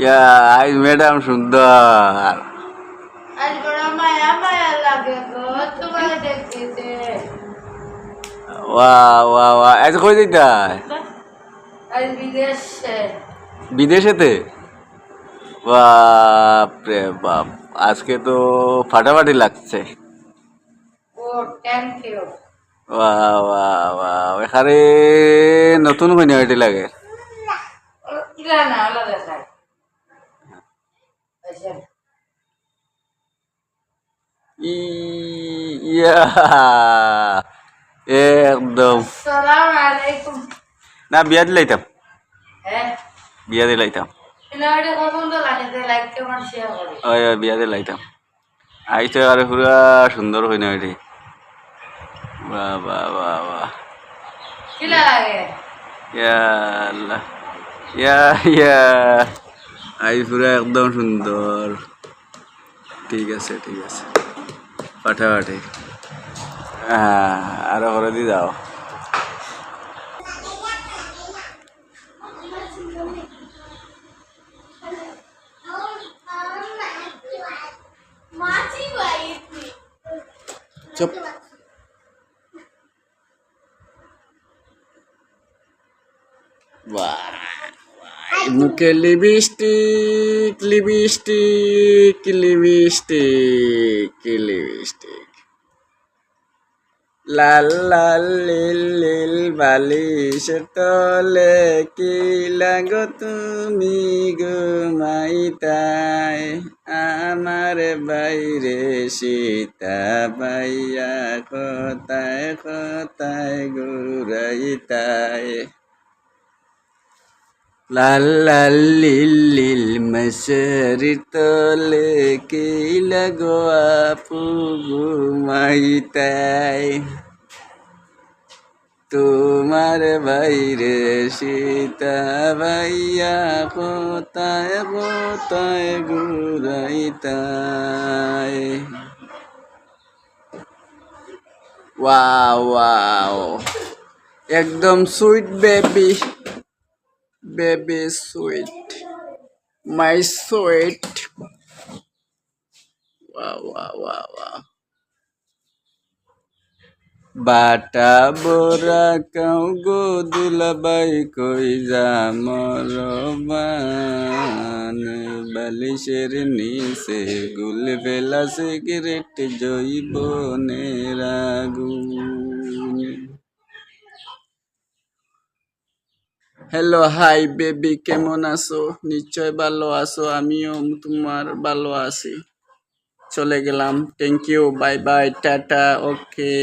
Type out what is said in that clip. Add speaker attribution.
Speaker 1: ইয়া আজ ম্যাডাম সুন্দর
Speaker 2: আজ বড় মায়া মায়া লাগে গো তোমার দেখতে
Speaker 1: ওয়া ওয়া ওয়া আজ কই
Speaker 2: আজ বিদেশে
Speaker 1: বিদেশেতে? বাপ রে বাপ। আজকে তো ফাটাফাটি লাগছে।
Speaker 2: ও থ্যাংক ইউ
Speaker 1: ওয়া ওয়া ওয়া এখানে নতুন কইনাটি লাগে?
Speaker 2: ইলা না আলাদা
Speaker 1: ইয়া। একদম।
Speaker 2: আলাইকুম।
Speaker 1: না বিয়া দিলাইতাম
Speaker 2: হ্যাঁ
Speaker 1: বিয়া দিলাইতাম বিয়া দিলাইতাম আইতে আরে পুরা সুন্দর হইনা এটি বাহ বাহ বাহ বাহ ইয়া আল্লাহ ইয়া ইয়া আই পুরা একদম সুন্দর ঠিক আছে ঠিক আছে পাঠাপাঠি হ্যাঁ আরও করে দিয়ে যাও চুপ মুখে লিপস্টিক লিপস্টিক লিপস্টিক লিপস্টিক। লাল লাল লিল লিল বালিশের তলে কি লাগো তুমি ঘুমাইতাই আমার বাইরে সীতা বাইয়া কোথায় কোথায় ঘুরাইতাই? লাল লাল লিল লিল মশারি তলে কি লাগো আপু তোমার বাইরে সীতা ভাইয়া কোথায় কোথায় ঘুরাইতাই? Wow wow. একদম sweet baby. Wow wow wow wow. বাটা বোরা কাউ গো দুলাবাই কই যা মরবান বালিশের নিচে গুল ফেলা সিগারেট জৈবনের আগুন হ্যালো হাই বেবি কেমন আছো? নিশ্চয় ভালো আছো, আমিও তোমার ভালো আছি। চলে গেলাম thank you bye bye tata okay